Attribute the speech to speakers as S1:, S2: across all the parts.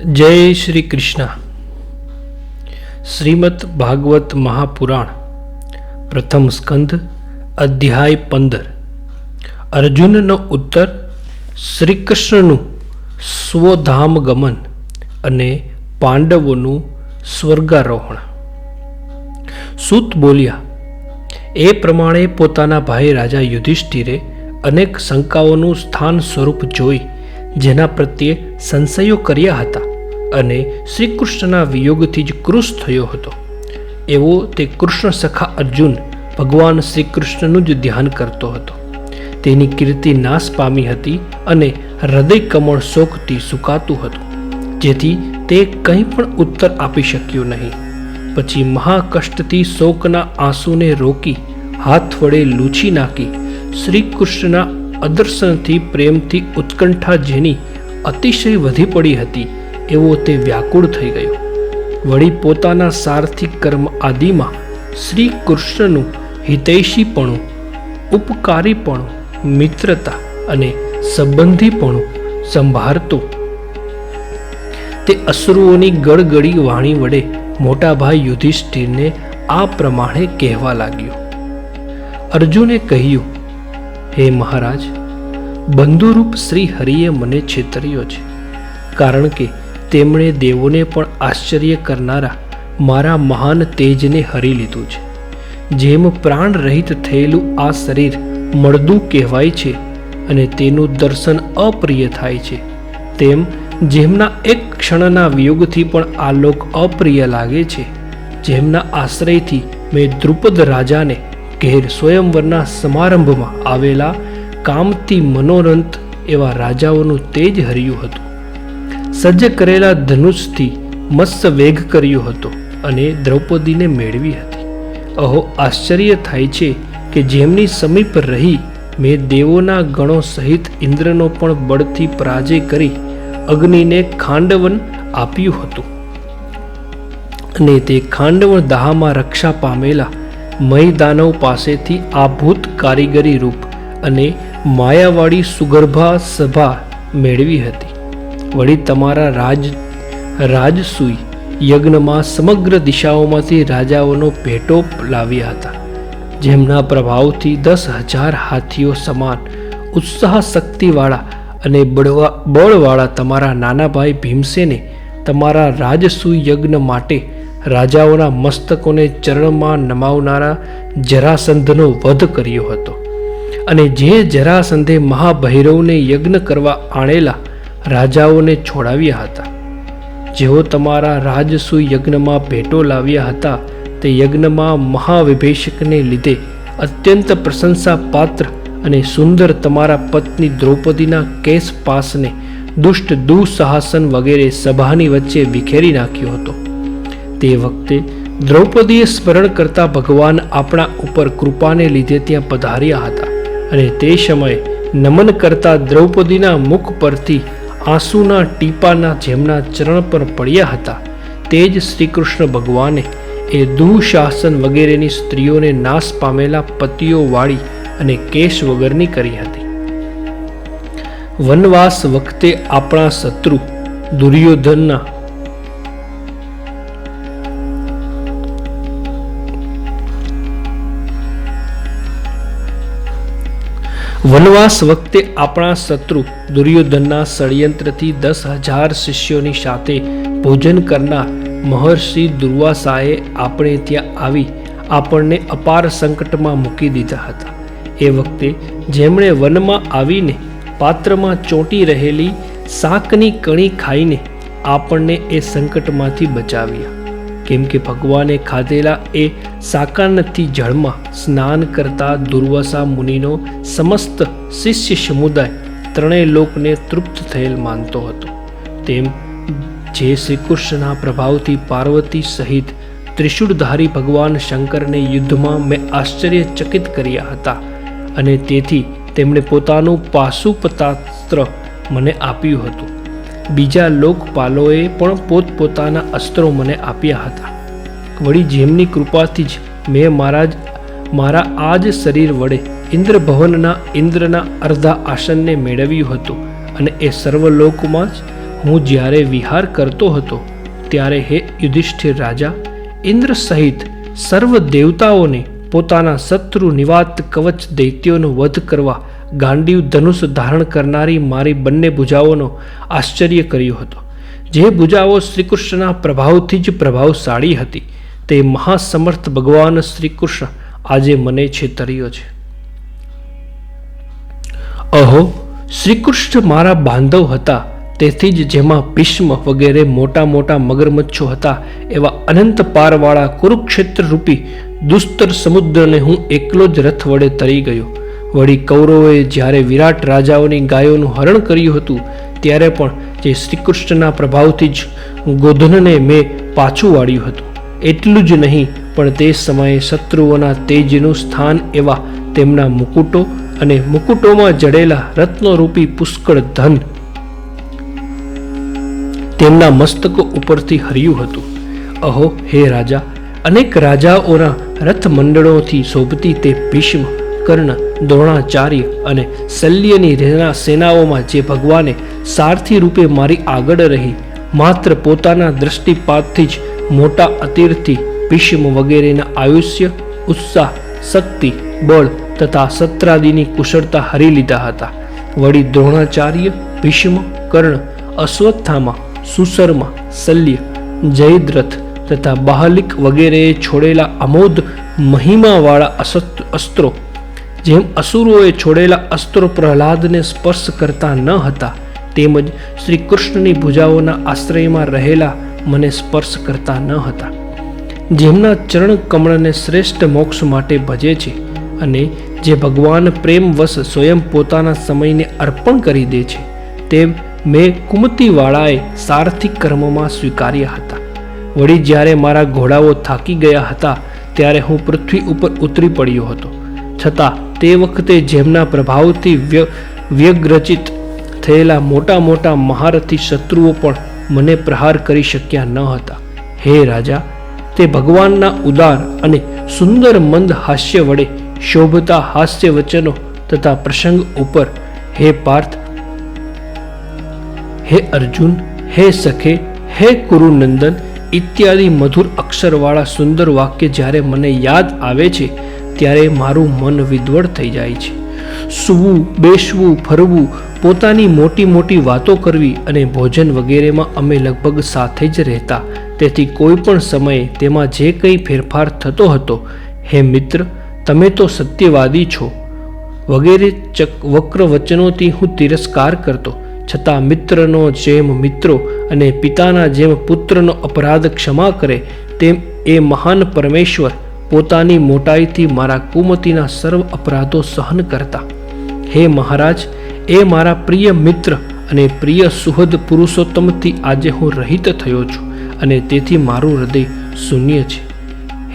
S1: જય શ્રી કૃષ્ણ. શ્રીમદ ભાગવત મહાપુરાણ, પ્રથમ સ્કંધ અધ્યાય પંદર. અર્જુનનો ઉત્તર શ્રી કૃષ્ણનું સ્વધામ ગમન અને પાંડવોનું સ્વર્ગારોહણ. સૂત બોલ્યા, એ પ્રમાણે પોતાના ભાઈ રાજા યુધિષ્ઠિરે અનેક શંકાઓનું સ્થાન સ્વરૂપ જોઈ, જેના પ્રત્યે સંશયો કર્યા હતા. અને શ્રી કૃષ્ણના વિયોગથી જ કૃશ થયો હતો. એવો તે કૃષ્ણ સખા અર્જુન ભગવાન શ્રી કૃષ્ણનું જ ધ્યાન કરતો હતો. તેની કીર્તિ નાશ પામી હતી અને હૃદય કમળ શોકથી સુકાતું હતું. જેથી તે કંઈ પણ ઉત્તર આપી શક્યો નહીં. પછી મહાકષ્ટથી શોકના આંસુને રોકી હાથ વડે લૂછી નાખી શ્રી કૃષ્ણના અદર્શનથી પ્રેમથી ઉત્કંઠા જેની અતિશય વધી પડી હતી એવો તે વ્યાકુળ થઈ ગયો. વળી પોતાના સાર્થિક કર્મ આદિમાં શ્રી કૃષ્ણનું હિતૈષીપણું, ઉપકારીપણું, મિત્રતા અને સંબંધીપણું સંભાળતો. તે અશ્રુઓની ગળગળી વાણી વડે મોટા ભાઈ યુધિષ્ઠિરને આ પ્રમાણે કહેવા લાગ્યો. અર્જુને કહ્યું, હે મહારાજ, બંધુરૂપ શ્રી હરિએ મને છેતર્યો છે. કારણ કે તેમણે દેવોને પણ આશ્ચર્ય કરનારા મારા મહાન તેજને હરી લીધું છે. જેમ પ્રાણ રહિત થયેલું આ શરીર મળદું કહેવાય છે અને તેનું દર્શન અપ્રિય થાય છે. તેમ જેમના એક ક્ષણના વિયોગથી પણ આ લોક અપ્રિય લાગે છે. જેમના આશ્રયથી મેં દ્રુપદ રાજાને ઘેર સ્વયંવરના સમારંભમાં આવેલા કામથી મનોરંત એવા રાજાઓનું તેજ હર્યું હતું. સજ્જ કરેલા ધનુષથી મસ્ત વેગ કર્યો હતો અને દ્રૌપદીને મેળવી હતી. અહો, આશ્ચર્ય થાય છે કે જેમની સમીપ રહી, મેં દેવોના ગણો સહિત ઇન્દ્રનો પણ બળથી પરાજય કરી અગ્નિને ખાંડવન આપ્યું હતું. અને તે ખાંડવન દાહમાં રક્ષા પામેલા મય દાનવ પાસેથી આભૂત કારીગરી રૂપ અને માયાવાળી સુગર્ભા સભા મેળવી હતી. વળી તમારા રાજ, રાજસુઈ યજ્ઞમાં સમગ્ર દિશાઓમાંથી રાજાઓનો ભેટો લાવ્યા હતા, જેમના પ્રભાવથી દસ હજાર હાથીઓ સમાન ઉત્સાહ શક્તિવાળા અને બળવા, બળવાળા તમારા નાના ભાઈ ભીમસેને તમારા રાજસુઈ યજ્ઞ માટે રાજાઓના મસ્તકોને ચરણમાં નમાવનારા જરાસંધનો વધ કર્યો હતો. અને જે જરાસંધે મહાભૈરવને યજ્ઞ કરવા આણેલા રાજાઓને છોડાવ્યા હતા. જેઓ તમારા રાજસુ યજ્ઞમાં ભેટો લાવ્યા હતા, તે યજ્ઞમાં મહાવિભેષકને લીધે અત્યંત પ્રશંસા પાત્ર અને સુંદર તમારા પત્ની દ્રૌપદીના કેસ પાસને દુષ્ટ દુઃસાહસન વગેરે સભાની વચ્ચે વિખેરી નાખ્યો હતો. તે વખતે દ્રૌપદીએ સ્મરણ કરતા ભગવાન આપણા ઉપર કૃપાને લીધે ત્યાં પધાર્યા હતા અને તે સમયે નમન કરતા દ્રૌપદીના મુખ પરથી આંસુના ટીપાના જેમના ચરણ પર પડ્યા હતા, તે જ શ્રીકૃષ્ણ ભગવાને એ દુઃશાસન વગેરેની સ્ત્રીઓને નાશ પામેલા પતિઓ વાળી અને કેશ વગરની કરી હતી. વનવાસ વખતે આપણા શત્રુ દુર્યોધનના વનવાસ વખતે આપણા શત્રુ દુર્યોધનના ષડયંત્રથી દસ હજાર શિષ્યોની સાથે ભોજન કરનાર મહર્ષિ દુર્વાસાએ આપણે ત્યાં આવી આપણને અપાર સંકટમાં મૂકી દીધા હતા. એ વખતે જેમણે વનમાં આવીને પાત્રમાં ચોંટી રહેલી શાકની કણી ખાઈને આપણને એ સંકટમાંથી બચાવ્યા. કેમ કે ભગવાને ખાધેલા એ સાકાનથી જળમાં સ્નાન કરતા દુર્વાસા મુનિનો સમસ્ત શિષ્ય સમુદાય ત્રણેય લોકને તૃપ્ત થયેલ માનતો હતો. તેમ જે શ્રી કૃષ્ણના પ્રભાવથી પાર્વતી સહિત ત્રિશુળધારી ભગવાન શંકરને યુદ્ધમાં મેં આશ્ચર્યચકિત કર્યા હતા અને તેથી તેમણે પોતાનું પાશુપતાસ્ત્ર મને આપ્યું હતું. બીજા લોકપાલોએ પણ પોતપોતાના અસ્ત્રો મને આપ્યા હતા. વળી જેમની કૃપાથી જ મેં મારા જ, મારા આ જ શરીર વડે ઇન્દ્રભવનના ઇન્દ્રના અર્ધા આસનને મેળવ્યું હતું અને એ સર્વલોકમાં જ હું જ્યારે વિહાર કરતો હતો ત્યારે હે યુધિષ્ઠિર રાજા, ઇન્દ્ર સહિત સર્વ દેવતાઓને પોતાના શત્રુ નિવાત કવચ દૈત્યોનો વધ કરવા ગાંડીવ ધનુષ ધારણ કરનારી મારી બંને ભુજાઓનો આશ્ચર્ય કર્યો હતો. જે ભુજાઓ શ્રીકૃષ્ણના પ્રભાવથી જ પ્રભાવશાળી હતી, તે મહાસમર્થ ભગવાન શ્રીકૃષ્ણ આજે મને છેતર્યો છે. અહો, શ્રીકૃષ્ણ મારા બાંધવ હતા, તેથી જ જેમાં ભીષ્મ વગેરે મોટા મોટા મગરમચ્છો હતા, એવા અનંત પારવાળા કુરુક્ષેત્ર રૂપી દુસ્તર સમુદ્રને હું એકલો જ રથ વડે તરી ગયો. વળી કૌરવોએ જ્યારે વિરાટ રાજાઓની ગાયોનું હરણ કર્યું હતું, ત્યારે પણ જે શ્રીકૃષ્ણના પ્રભાવથી જ ગોધનને મેં પાછું વાળ્યું હતું. એટલું જ નહીં, પણ તે સમયે શત્રુઓના તેજનું સ્થાન એવા તેમના મુકુટો અને મુકુટોમાં જડેલા રત્નરૂપી પુષ્કળ ધન તેમના મસ્તકો ઉપરથી હર્યું હતું. અહો, હે રાજા, અનેક રાજાઓના રથ મંડળોથી શોભતી તે ભીષ્મ કર્ણ દ્રોણાચાર્ય અને શલ્યની સેનાઓમાં જે ભગવાને સારથી રૂપે મારી આગળ રહી, માત્ર પોતાના દ્રષ્ટિપાતથી જ મોટા અતિરથી ભીષ્મ વગેરેના આયુષ્ય, ઉત્સાહ, શક્તિ, બળ તથા સત્રાદિની કુશળતા હરી લીધા હતા. વળી દ્રોણાચાર્ય, ભીષ્મ, કર્ણ, અશ્વત્થામા સુસરમાં શલ્ય, જયદ્રથ તથા બાહલિક વગેરેએ છોડેલા અમોદ મહિમાવાળા અસત અસ્ત્રો જેમ અસુરોએ છોડેલા અસ્ત્રો પ્રહલાદને સ્પર્શ કરતા ન હતા, તેમજ શ્રી કૃષ્ણની ભુજાઓના આશ્રયમાં રહેલા મને સ્પર્શ કરતા ન હતા. જેમના ચરણ કમળને શ્રેષ્ઠ મોક્ષ માટે ભજે છે અને જે ભગવાન પ્રેમવશ સ્વયં પોતાના સમયને અર્પણ કરી દે છે, તેમ મેં કુમતીવાળાએ સાર્થિક કર્મમાં સ્વીકાર્યા હતા. વળી જ્યારે મારા ઘોડાઓ થાકી ગયા હતા, ત્યારે હું પૃથ્વી ઉપર ઉતરી પડ્યો હતો. છતાં તે વખતે જેમના પ્રભાવથી વ્યગ્રચિત થયેલા મોટા મોટા મહારથી શત્રુઓ પણ મને પ્રહાર કરી શક્યા ન હતા. હે રાજા, તે ભગવાનના ઉદાર અને સુંદર મંદ હાસ્ય વડે શોભતા હાસ્ય વચનો તથા પ્રસંગ ઉપર, હે પાર્થ, હે અર્જુન, હે સખે, હે કુરુનંદન, ઇત્યાદિ મધુર અક્ષરવાળા સુંદર વાક્ય જ્યારે મને યાદ આવે છે ત્યારે મારું મન વિધ્વળ થઈ જાય છે. સૂવું, બેસવું, ફરવું, પોતાની મોટી મોટી વાતો કરવી અને ભોજન વગેરેમાં અમે લગભગ સાથે જ રહેતા. તેથી કોઈ પણ સમયે તેમાં જે કંઈ ફેરફાર થતો હતો, હે મિત્ર, તમે તો સત્યવાદી છો વગેરે ચક વક્ર વચનોથી હું તિરસ્કાર કરતો. છતાં મિત્રનો જેમ મિત્રો અને પિતાના જેમ પુત્રનો અપરાધ ક્ષમા કરે, તેમ એ મહાન પરમેશ્વર પોતાની મોટાઈથી મારા કુમતીના સર્વ અપરાધો સહન કરતા. હે મહારાજ, એ મારા પ્રિય મિત્ર અને પ્રિય સુહદ પુરુષોત્તમથી આજે હું રહિત થયો છું અને તેથી મારું હૃદય શૂન્ય છે.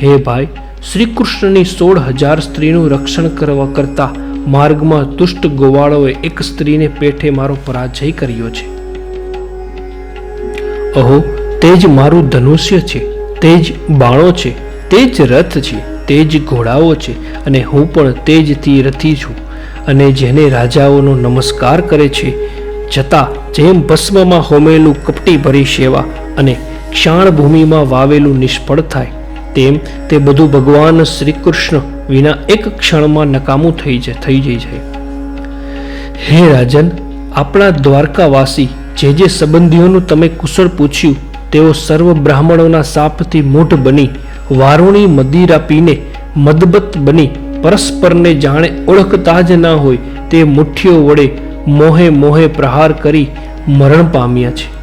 S1: હે ભાઈ શ્રી કૃષ્ણની સોળ હજાર સ્ત્રીનું રક્ષણ કરવા કરતા માર્ગમાં દુષ્ટ ગોવાળોએ એક સ્ત્રીને પેઠે મારો પરાજય કર્યો છે. અહો, તે જ મારું ધનુષ્ય છે, તે જ બાણો છે તે જ રથ છે, તે જ ઘોડાઓ છે અને હું પણ તે જ તીરથી છું અને જેને રાજાઓનો નમસ્કાર કરે છે છતાં જેમ ભસ્મમાં હોમેલું કપટી ભરી સેવા અને ક્ષાણ ભૂમિમાં વાવેલું નિષ્ફળ થાય, તેમ તે બધું ભગવાન શ્રી કૃષ્ણ વિના એક ક્ષણમાં નકામું થઈ જાય થઈ જાય. છે હે રાજન, આપણા દ્વારકાવાસી જે જે સંબંધીઓનું તમે કુશળ પૂછ્યું, તેઓ સર્વ બ્રાહ્મણોના સાપથી મૂઢ બની વારુણી મદિરા પીને મદબત બની પરસ્પરને જાણે ઓળખતા જ ના હોય તે મુઠ્ઠીઓ વડે મોહે મોહે પ્રહાર કરી મરણ પામ્યા છે.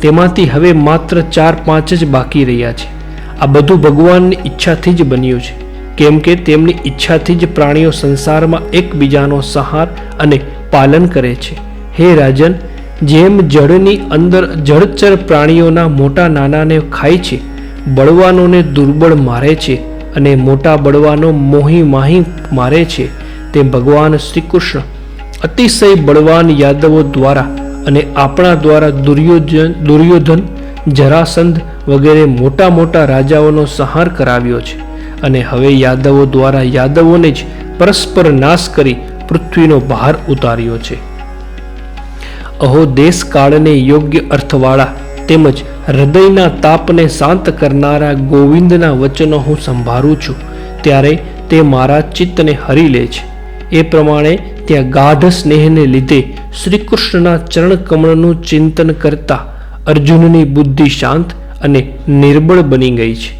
S1: તેમાંથી હવે માત્ર ચાર પાંચ જ બાકી રહ્યા છે. આ બધું ભગવાનની ઈચ્છાથી જ બન્યું છે. કેમ કે તેમની ઈચ્છાથી જ પ્રાણીઓ સંસારમાં એકબીજાનો સહાર અને પાલન કરે છે. હે રાજન, જેમ જળની અંદર જળચર પ્રાણીઓના મોટા નાનાને ખાય છે બળવાનોને દુર્બળ મારે છે અને મોટા બળવાનો મોહી માહી મારે છે તે ભગવાન શ્રી કૃષ્ણ અતિશય બળવાન યાદવો દ્વારા અને આપણા દ્વારા દુર્યોધન દુર્યોધન, જરાસંધ વગેરે મોટા મોટા રાજાઓનો સંહાર કરાવ્યો છે અને હવે યાદવો દ્વારા યાદવોને જ પરસ્પર નાશ કરી પૃથ્વીનો ભાર ઉતાર્યો છે. અહો દેશકાળને યોગ્ય અર્થવાળા તેમજ હૃદયના તાપને શાંત કરનારા ગોવિંદના વચનો હું સંભાળું છું. ત્યારે તે મારા ચિત્તને હરી લે છે. એ પ્રમાણે ત્યાં ગાઢ સ્નેહને લીધે શ્રી કૃષ્ણના ચરણ કમળનું ચિંતન કરતા અર્જુનની બુદ્ધિ શાંત અને નિર્બળ બની ગઈ છે.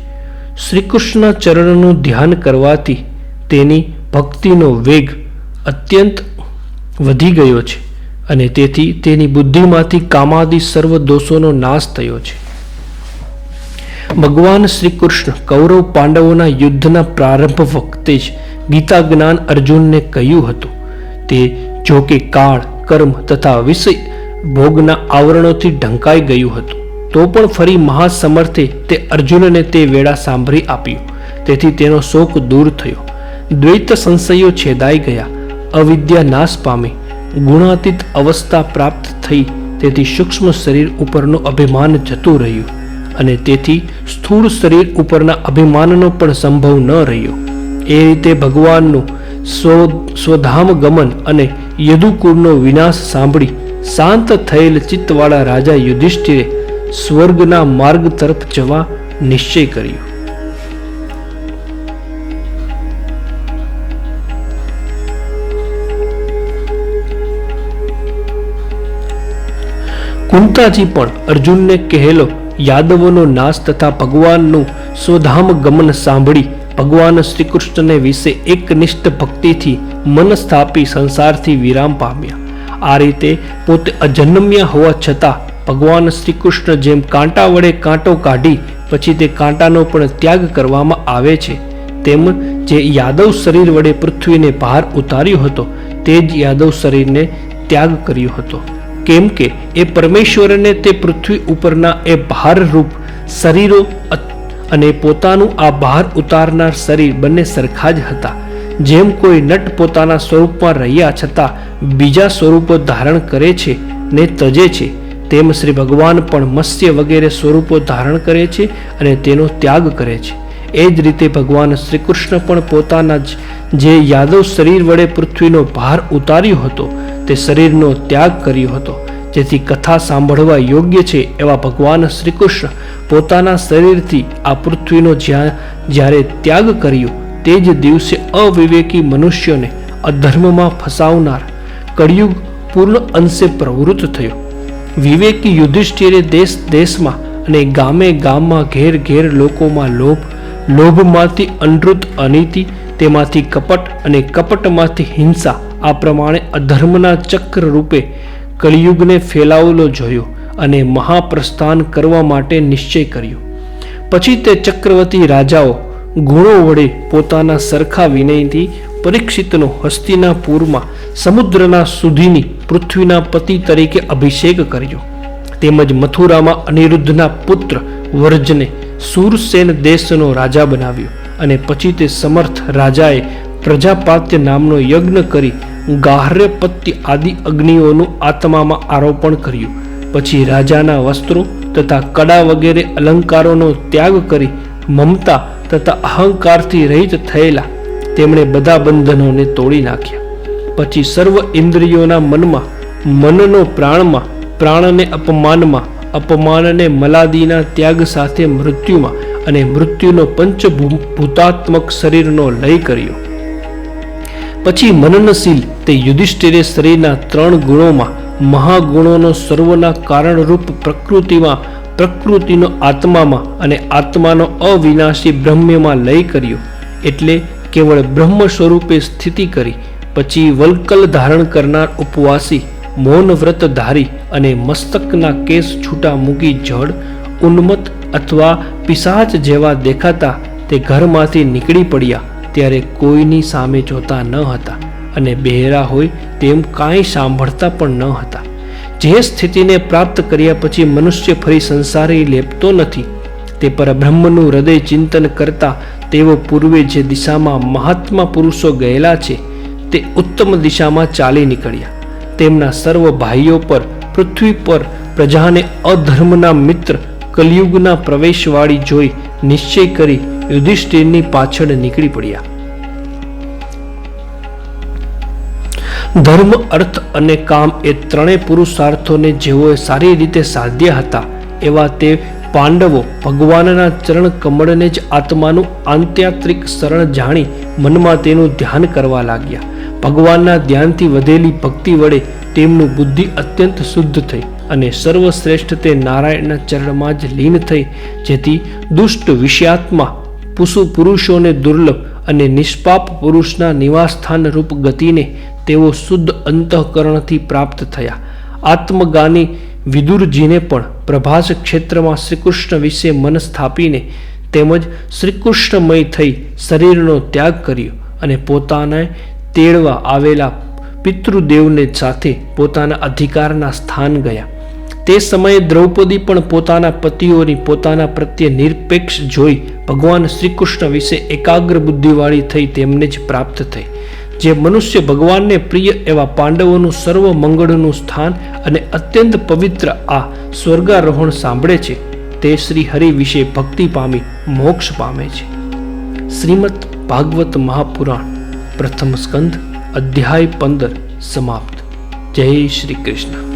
S1: શ્રી કૃષ્ણના ચરણનું ધ્યાન કરવાથી તેની ભક્તિનો વેગ અત્યંત વધી ગયો છે. અને તેથી તેની બુદ્ધિમાંથી કામાદી સર્વ દોષોનો નાશ થયો છે. ભગવાન શ્રી કૃષ્ણ કૌરવ પાંડવોના યુદ્ધના પ્રારંભ વખતે જ ગીતા જ્ઞાન અર્જુનને કહ્યું હતું તે જો કે કાળ, કર્મ તથા વિષય ભોગના આવરણોથી ઢંકાઈ ગયું હતું. તો પણ ફરી મહાસમર્થે તે અર્જુનને તે વેળા સાંભળી આપ્યું. તેથી તેનો શોક દૂર થયો. દ્વૈત સંશયો છેદાઈ ગયા. અવિદ્યા નાશ પામી. ગુણાતીત અવસ્થા પ્રાપ્ત થઈ, તેથી સૂક્ષ્મ શરીર ઉપરનું અભિમાન જતું રહ્યું અને તેથી સ્થૂળ શરીર ઉપરના અભિમાનનો પણ સંભવ ન રહ્યો. એ રીતે ભગવાનનું સ્વ સ્વધામ ગમન અને યદુકુળનો વિનાશ સાંભળી શાંત થયેલ ચિત્તવાળા રાજા યુધિષ્ઠિરે સ્વર્ગના માર્ગ તરફ જવા નિશ્ચય કર્યો. કુંતાજી પણ અર્જુનને કહેલો, યાદવોનો નાશ તથા ભગવાનનું સ્વધામ ગમન સાંભળી ભગવાન શ્રી કૃષ્ણને વિશે એકનિષ્ઠ ભક્તિથી મન સ્થાપી સંસારથી વિરામ પામ્યા. આ રીતે પોતે અજન્મ્યા હોવા છતાં ભગવાન શ્રી કૃષ્ણ જેમ કાંટા વડે કાંટો કાઢી પછી તે કાંટાનો પણ ત્યાગ કરવામાં આવે છે. તેમ જે યાદવ શરીર વડે પૃથ્વીને બહાર ઉતાર્યો હતો, તે જ યાદવ શરીરને ત્યાગ કર્યો હતો. કેમ કે એ પરમેશ્વરને તે પૃથ્વી ઉપરના એ ભારરૂપ શરીરો અને પોતાનું આ બહાર ઉતારનાર શરીર બંને સરખા જ હતા. જેમ કોઈ નટ પોતાના સ્વરૂપમાં રહ્યા છતાં બીજા સ્વરૂપો ધારણ કરે છે ને તજે છે, તેમ શ્રી ભગવાન પણ મત્સ્ય વગેરે સ્વરૂપો ધારણ કરે છે અને તેનો ત્યાગ કરે છે. એ જ રીતે ભગવાન શ્રી કૃષ્ણ પણ પોતાના જ જે યાદવ શરીર વડે પૃથ્વીનો ભાર ઉતાર્યો હતો, તે શરીરનો ત્યાગ કર્યો હતો. જેથી કથા સાંભળવા યોગ્ય છે એવા ભગવાન શ્રી કૃષ્ણ પોતાના શરીરથી આ પૃથ્વીનો જ્યાં, જ્યારે ત્યાગ કર્યો, તે જ દિવસે અવિવેકી મનુષ્યોને અધર્મમાં ફસાવનાર કળિયુગ પૂર્ણ અંશે પ્રવૃત્ત થયો. વિવેકી યુધિષ્ઠિરે દેશ, દેશમાં અને ગામે ગામમાં ઘેર ઘેર લોકોમાં લોભ લોભમાંથી અનૃત, અનીતિ, તેમાંથી કપટ અને કપટમાંથી હિંસા. આ પ્રમાણે અધર્મના ચક્ર રૂપે કળિયુગને ફેલાવેલો જોયો અને મહાપ્રસ્થાન કરવા માટે નિશ્ચય કર્યો. પછી તે ચક્રવર્તી રાજાઓ ગુણો વડે પોતાના સરખા વિનયથી પરીક્ષિતનો હસ્તિનાપુરમાં સમુદ્રના સુધીની પૃથ્વીના પતિ તરીકે અભિષેક કર્યો. તેમજ મથુરામાં અનિરુદ્ધના પુત્ર વર્જને સુરસેન દેશનો રાજા બનાવ્યો અને પછી તે સમર્થ રાજાએ પ્રજાપાત્ય નામનો યજ્ઞ કરી ગાહ્યપત્ય આદિ અગ્નિઓનું આત્મામાં આરોપણ કર્યું. પછી રાજાના વસ્ત્રો તથા કડા વગેરે અલંકારોનો ત્યાગ કરી મમતા તથા અહંકારથી રહિત થયેલા તેમણે બધા બંધનોને તોડી નાખ્યા. પછી સર્વ ઇન્દ્રિયોના મનમાં મનનો પ્રાણમાં પ્રાણને અપમાનમાં અપમાનને મલાદીના ત્યાગ સાથે મૃત્યુમાં અને મૃત્યુનો પંચભૂતાત્મક શરીરનો લય કર્યો. પછી મનનશીલ તે યુધિષ્ઠિરે શરીરના ત્રણ ગુણોમાં મહાગુણોનો સર્વના કારણરૂપ પ્રકૃતિમાં, પ્રકૃતિનો આત્મામાં અને આત્માનો અવિનાશી બ્રહ્મ્યમાં લય કર્યો. એટલે કેવળ બ્રહ્મ સ્વરૂપે સ્થિતિ કરી, પછી વલ્કલ ધારણ કરનાર ઉપવાસી મૌન વ્રત ધારી અને મસ્તકના કેસ છૂટા મૂકી જડ ઉન્મત અથવા પિશાચ જેવા દેખાતા તે ઘરમાંથી નીકળી પડ્યા ત્યારે કોઈની સામે જોતા ન હતા અને બહેરા હોય તેમ કાંઈ સાંભળતા પણ ન હતા. જે સ્થિતિને પ્રાપ્ત કર્યા પછી મનુષ્ય ફરી સંસારી લેપતો નથી, તે પરબ્રહ્મનું હૃદય ચિંતન કરતા તેઓ પૂર્વે જે દિશામાં મહાત્મા પુરુષો ગયેલા છે તે ઉત્તમ દિશામાં ચાલી નીકળ્યા. તેમના સર્વ ભાઈઓ પર, પૃથ્વી પર, પ્રજાને અધર્મના મિત્ર, કલયુગના પ્રવેશવાળી જોઈ નિશ્ચય કરી યુધિષ્ઠિરની પાછળ નીકળી પડ્યા. ધર્મ, અર્થ અને કામ એ ત્રણેય પુરુષાર્થોને જેઓએ સારી રીતે સાધ્યા હતા, એવા તે પાંડવો ભગવાનના ચરણ કમળને જ આત્માનું આંત્યાત્રિક શરણ જાણી મનમાં તેનું ધ્યાન કરવા લાગ્યા. ભગવાનના ધ્યાનથી વધેલી ભક્તિ વડે તેમનું બુદ્ધિ અત્યંત શુદ્ધ થઈ અને સર્વશ્રેષ્ઠ તે નારાયણના ચરણમાં જ લીન થઈ, જેથી દુષ્ટ વિષયાત્મા પુષુ પુરુષોને દુર્લભ અને નિષ્પાપ પુરુષના નિવાસસ્થાન રૂપ ગતિને તેઓ શુદ્ધ અંતઃકરણથી પ્રાપ્ત થયા. આત્મગાની વિદુરજીને પણ પ્રભાસ ક્ષેત્રમાં શ્રીકૃષ્ણ વિશે મન સ્થાપીને તેમજ શ્રીકૃષ્ણમય થઈ શરીરનો ત્યાગ કર્યો અને પોતાને તેડવા આવેલા પિતૃદેવને સાથે પોતાના અધિકારના સ્થાન ગયા. તે સમયે દ્રૌપદી પણ પોતાના પતિઓની પોતાના પ્રત્યે નિરપેક્ષ જોઈ ભગવાન શ્રીકૃષ્ણ વિશે એકાગ્ર બુદ્ધિવાળી થઈ તેમને જ પ્રાપ્ત થઈ. જે મનુષ્ય ભગવાનને પ્રિય એવા પાંડવોનું સર્વ મંગળનું સ્થાન અને અત્યંત પવિત્ર આ સ્વર્ગારોહણ સાંભળે છે, તે શ્રી હરિ વિશે ભક્તિ પામી, મોક્ષ પામે છે. શ્રીમદ ભાગવત મહાપુરાણ પ્રથમ સ્કંદ અધ્યાય પંદર સમાપ્ત. જય શ્રી કૃષ્ણ.